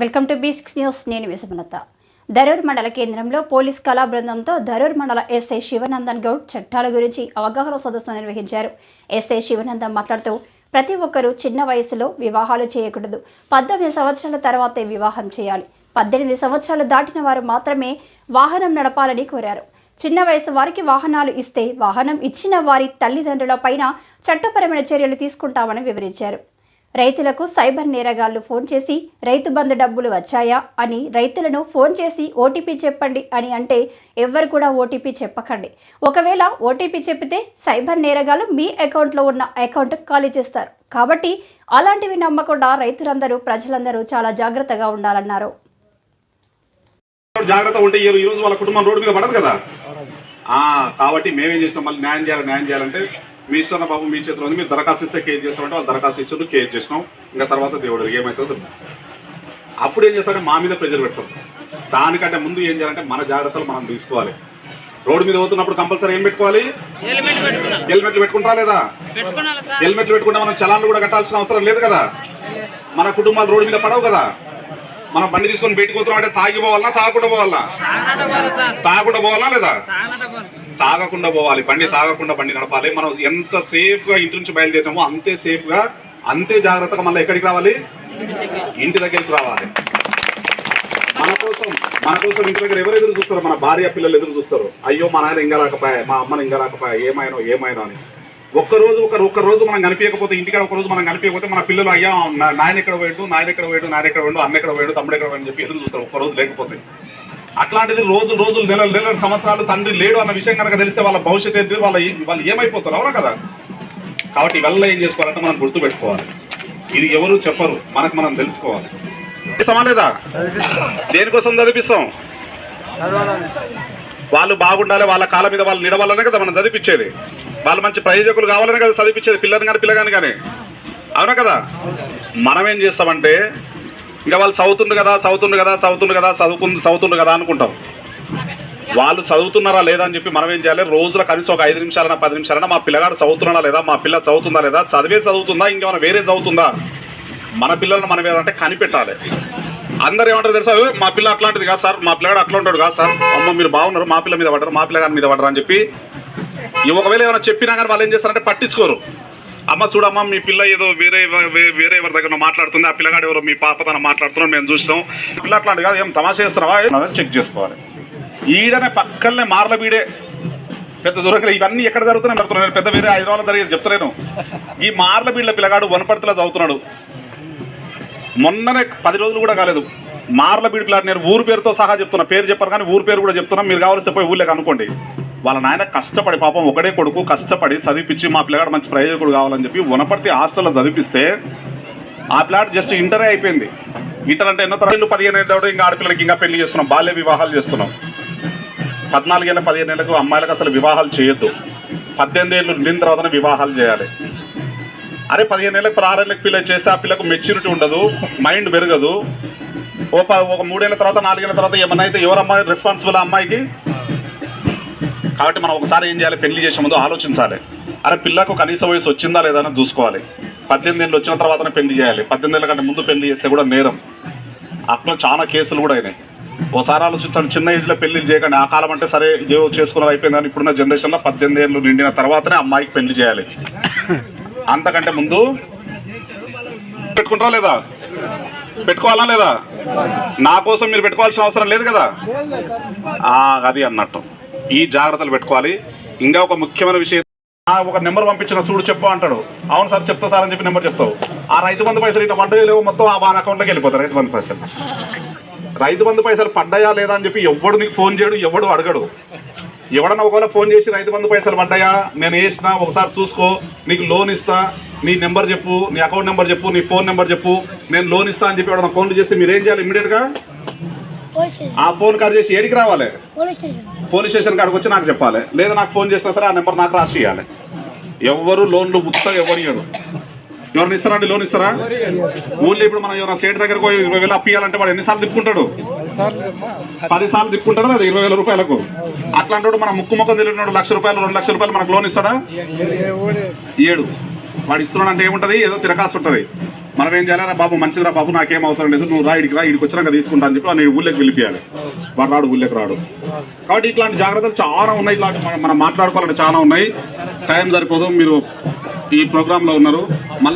Welcome to B six news. నేను విసుమలత ధరూర్ మండల కేంద్రంలో పోలీస్ కళా బృందంతో ధరూర్ మండల ఎస్ఐ శివనందన్ గౌడ్ చట్టాల గురించి అవగాహన సదస్సు నిర్వహించారు. ఎస్ఐ శివనందన్ మాట్లాడుతూ ప్రతి ఒక్కరూ చిన్న వయసులో వివాహాలు చేయకూడదు. పద్దెనిమిది సంవత్సరాల తర్వాతే వివాహం చేయాలి. పద్దెనిమిది సంవత్సరాలు దాటిన వారు మాత్రమే వాహనం నడపాలని కోరారు. చిన్న వయసు వారికి వాహనాలు ఇస్తే వాహనం ఇచ్చిన వారి తల్లిదండ్రుల పైన చట్టపరమైన చర్యలు తీసుకుంటామని వివరించారు. రైతులకు సైబర్ నేరగాళ్ళు ఫోన్ చేసి రైతు బంధు డబ్బులు వచ్చాయా అని రైతులను ఫోన్ చేసి ఓటీపీ చెప్పండి అని అంటే ఎవ్వరు కూడా ఓటీపీ చెప్పకండి. ఒకవేళ ఓటీపీ చెప్పితే సైబర్ నేరగాళ్ళు మీ అకౌంట్లో ఉన్న అకౌంట్ ఖాళీ చేస్తారు. కాబట్టి అలాంటివి నమ్మకుండా రైతులందరూ ప్రజలందరూ చాలా జాగ్రత్తగా ఉండాలన్నారు. జాగ్రత్త ఉంటే ఈ రోజు వాళ్ళ కుటుంబం రోడ్డు మీద పడదు కదా? కాబట్టి మేమేం చేస్తాం? మళ్ళీ న్యాయం చేయాలి న్యాయం చేయాలంటే మీ ఇష్టం బాబు మీ చేతిలో ఉంది. మీరు దరఖాస్తు ఇస్తే కేసు చేస్తామంటే వాళ్ళు దరఖాస్తు ఇచ్చారు. కేసు చేసినాం ఇంకా తర్వాత దేవుడు ఏమవుతుందో. అప్పుడు ఏం చేస్తారంటే మా మీద ప్రెజర్ పెడతాం దానికంటే ముందు ఏం చేయాలంటే మన జాగ్రత్తలు మనం తీసుకోవాలి. రోడ్డు మీద పోతున్నప్పుడు కంపల్సరీ ఏం పెట్టుకోవాలి? హెల్మెట్లు పెట్టుకుంటారా లేదా? హెల్మెట్లు పెట్టుకుంటే మనం చలాన్లు కూడా కట్టాల్సిన అవసరం లేదు కదా? మన కుటుంబాలు రోడ్డు మీద పడవు కదా? మనం బండి తీసుకొని బయటకు పోతున్నాం అంటే తాగి పోవాలా తాగకుండా పోవాలా? తాగకుండా పోవాలా లేదా? తాగకుండా పోవాలి బండి తాగకుండా బండి నడపాలి. మనం ఎంత సేఫ్గా ఇంటి నుంచి బయలుదేరామో అంతే సేఫ్గా అంతే జాగ్రత్తగా మళ్ళీ ఎక్కడికి రావాలి? ఇంటి దగ్గరికి రావాలి. మన కోసం మన కోసం ఇంటి దగ్గర ఎవరు ఎదురు చూస్తారు? మన భార్య పిల్లలు ఎదురు చూస్తారు. అయ్యో మా నాయన ఇంకా రాకపోయా మా అమ్మని ఇంకా రాకపోయా ఏమైనా ఏమైనా అని. ఒక్క రోజు ఒక ఒక్క రోజు మనం కనిపించకపోతే ఇంటికాడ ఒక రోజు మనం కనిపించకపోతే మన పిల్లలు అయ్యా నాయన ఎక్కడ పోయాడు? నాయన ఎక్కడ పోయాడు? నాయన ఎక్కడ పోయాడు? అన్న ఎక్కడ పోయాడు? తమ్ముడు ఎక్కడ పోయాడు? అని చెప్పి ఎదురు చూస్తారు ఒక్క రోజు లేకపోతే. అట్లాంటిది రోజు రోజులు నెలలు నెలలు సంవత్సరాలు తండ్రి లేడు అన్న విషయం కనుక తెలిస్తే వాళ్ళ భవిష్యత్తు ఏంటి వాళ్ళ వాళ్ళు ఏమైపోతారు? అవునా కదా? కాబట్టి ఇవల్ల ఏం చేసుకోవాలంటే మనం గుర్తుపెట్టుకోవాలి. ఇది ఎవరు చెప్పరు. మనకు మనం తెలుసుకోవాలి. లేదా? దేనికోసం చదివిస్తాం వాళ్ళు బాగుండాలి వాళ్ళ కాళ్ళ మీద వాళ్ళు నిలవాలనే కదా మనం చదివించేది వాళ్ళు మంచి ప్రయోజకులు కావాలని కదా చదివించేది పిల్లని కానీ పిల్లగాని కానీ. అవునా కదా? మనం ఏం చేస్తామంటే ఇంకా వాళ్ళు చదువుతుండు కదా చదువుతుండు కదా చదువుతుండు కదా చదువుకు చదువుతుండు కదా అనుకుంటాం. వాళ్ళు చదువుతున్నారా లేదా అని చెప్పి మనం ఏం చేయాలి? రోజుల కనీసం ఒక ఐదు నిమిషాలైనా పది నిమిషాలన్నా మా పిల్లగాడు చదువుతున్నాడా లేదా? మా పిల్ల చదువుతుందా లేదా? చదివే చదువుతుందా? ఇంకేమైనా వేరే చదువుతుందా? మన పిల్లలను మనం ఏమంటే కనిపెట్టాలి. అందరు ఏమంటారు తెలుసా? మా పిల్ల అట్లాంటిది కాదు సార్. మా పిల్లగాడు అట్లా ఉంటాడు కాదు సార్. అమ్మ మీరు బాగున్నారు. మా పిల్ల మీద పడరు మా పిల్లగాడి మీద పడరు అని చెప్పి ఒకవేళ ఏమైనా చెప్పినా కానీ వాళ్ళు ఏం చేస్తారంటే పట్టించుకోరు. అమ్మ చూడమ్మ మీ పిల్ల ఏదో వేరే వేరే ఎవరి దగ్గర మాట్లాడుతుంది ఆ పిల్లగాడు ఎవరో మీ పాప తన మాట్లాడుతున్నాం మేము చూస్తాం. పిల్ల అట్లాంటి కాదు ఏం తమాషా చేస్తున్నావా? చెక్ చేసుకోవాలి. ఈడనే పక్కనే మార్లబీడే పెద్ద దొరకలే ఇవన్నీ ఎక్కడ జరుగుతున్నాయి పెడుతున్నాను పెద్ద వేరే హైదరాబాద్ జరిగేది చెప్తలేను ఈ మార్లబీడ్ల పిల్లగాడు వనపర్తిలో చదువుతున్నాడు. మొన్ననే పది రోజులు కూడా కాలేదు. మార్ల బీడి పిల్లాడు నేను ఊరు పేరుతో సహా చెప్తున్నా. పేరు చెప్పారు కానీ ఊరు పేరు కూడా చెప్తున్నా. మీరు కావాల్సి పోయి ఊళ్ళకి అనుకోండి. వాళ్ళ నాయన కష్టపడి పాపం ఒకడే కొడుకు కష్టపడి చదివిపించి మా పిల్లగాడు మంచి ప్రయోజకుడు కావాలని చెప్పి వనపర్తి హాస్టల్లో చదివిపిస్తే ఆ పిల్లాడు జస్ట్ ఇంటరే అయిపోయింది. ఇంటర్ అంటే ఎన్నో తరగతి పదిహేను ఏళ్ళు ఇంకా ఆడపిల్లలకి ఇంకా పెళ్ళి చేస్తున్నాం బాల్య వివాహాలు చేస్తున్నాం. పద్నాలుగేళ్ళ పదిహేను ఏళ్ళకు అమ్మాయిలకు అసలు వివాహాలు చేయొద్దు. పద్దెనిమిది ఏళ్ళు నిండిన తర్వాతనే వివాహాలు చేయాలి. అరే పదిహేను ఏళ్ళకి పదహారేళ్ళకి పిల్ల చేస్తే ఆ పిల్లకు మెచ్యూరిటీ ఉండదు మైండ్ పెరగదు. ఓ ప- ఒక మూడేళ్ళ తర్వాత నాలుగేళ్ళ తర్వాత ఏమన్నా అయితే ఎవరమ్మాయి రెస్పాన్సిబుల్ అమ్మాయికి? కాబట్టి మనం ఒకసారి ఏం చేయాలి? పెళ్ళి చేసే ముందు ఆలోచించాలి. అరే పిల్లకు కనీస వయసు వచ్చిందా లేదా అని చూసుకోవాలి. పద్దెనిమిది ఏళ్ళు వచ్చిన తర్వాతనే పెళ్ళి చేయాలి. పద్దెనిమిది ఏళ్ళ కంటే ముందు పెళ్ళి చేస్తే కూడా నేరం. అట్లా చాలా కేసులు కూడా అయినాయి. ఓసారి ఆలోచించండి చిన్న ఏజ్లో పెళ్ళి చేయకండి. ఆ కాలం అంటే సరే ఏవో చేసుకున్నది అయిపోయింది ఇప్పుడున్న జనరేషన్లో పద్దెనిమిది ఏళ్ళు నిండిన తర్వాతనే అమ్మాయికి పెళ్ళి చేయాలి. అంతకంటే ముందు పెట్టుకుంటారా లేదా? పెట్టుకోవాలా లేదా? నా కోసం మీరు పెట్టుకోవాల్సిన అవసరం లేదు కదా? అది అన్నట్టు. ఈ జాగ్రత్తలు పెట్టుకోవాలి. ఇంకా ఒక ముఖ్యమైన విషయం ఒక నెంబర్ పంపించిన చూడు చెప్పు అంటాడు. అవును సార్ చెప్తా సార్ అని చెప్పి నెంబర్ చెప్తావు. ఆ రైతు బంధు పైసలు ఇట్లా పడ్డాయో మొత్తం ఆ వాన్ అకౌంట్లోకి వెళ్ళిపోతారు రైతు బంధు పైసలు. రైతు బంధు పైసలు పడ్డాయా లేదా అని చెప్పి ఎవడు నీకు ఫోన్ చేయడు ఎవడు అడగడు. ఎవడన్నా ఒకవేళ ఫోన్ చేసి రైతు బంధు పైసలు పడ్డాయా? నేను వేసిన ఒకసారి చూసుకో నీకు లోన్ ఇస్తా నీ నెంబర్ చెప్పు నీ అకౌంట్ నెంబర్ చెప్పు నీ ఫోన్ నెంబర్ చెప్పు నేను లోన్ ఇస్తా అని చెప్పి ఎవడన్నా ఫోన్లు చేస్తే మీరు ఏం చేయాలి ఇమీడియట్గా ఆ ఫోన్ కాల్ చేసి ఏడికి రావాలి? Police station. పోలీస్ స్టేషన్ కాడికి వచ్చి నాకు చెప్పాలి. లేదా నాకు ఫోన్ చేసినా సరే ఆ నెంబర్ నాకు రాసి ఇవ్వాలి ఎవరు లోన్లు ఉత్తగా ఎవరు ఇవ్వడు ఎవరిని ఇస్తారండి? లోన్ ఇస్తారా? ఊళ్ళో ఇప్పుడు మనం ఎవరైనా స్టేట్ దగ్గరకు పోయి ఇరవై వేలు అప్పియాలంటే వాడు ఎన్నిసార్లు తిప్పుకుంటాడు? పది సార్లు తిప్పుకుంటాడు అది ఇరవై వేల రూపాయలకు? అట్లాంటి మన ముక్కు ముఖం తెలియనాడు లక్ష రూపాయలు రెండు లక్షల రూపాయలు మనకు లోన్ ఇస్తాడా? ఏడు. వాడు ఇస్తున్నాడు అంటే ఏముంటది? ఏదో తిరకాసు ఉంటుంది. మనం ఏం చేయాలి బాబు మంచిదిరా బాబు నాకేం అవసరం లేదు నువ్వు రా ఇడికి రా ఇడికి వచ్చినాక తీసుకుంటా అని చెప్పి నేను ఊళ్ళకి వెళ్ళిపోయాలి వాడు రాడు ఊళ్ళకి రాడు. కాబట్టి ఇట్లాంటి జాగ్రత్తలు చాలా ఉన్నాయి ఇట్లాంటి మనం- మనం మాట్లాడుకోవాలంటే చాలా ఉన్నాయి. టైం సరిపోదు మీరు ఈ ప్రోగ్రాంలో ఉన్నారు. మళ్ళీ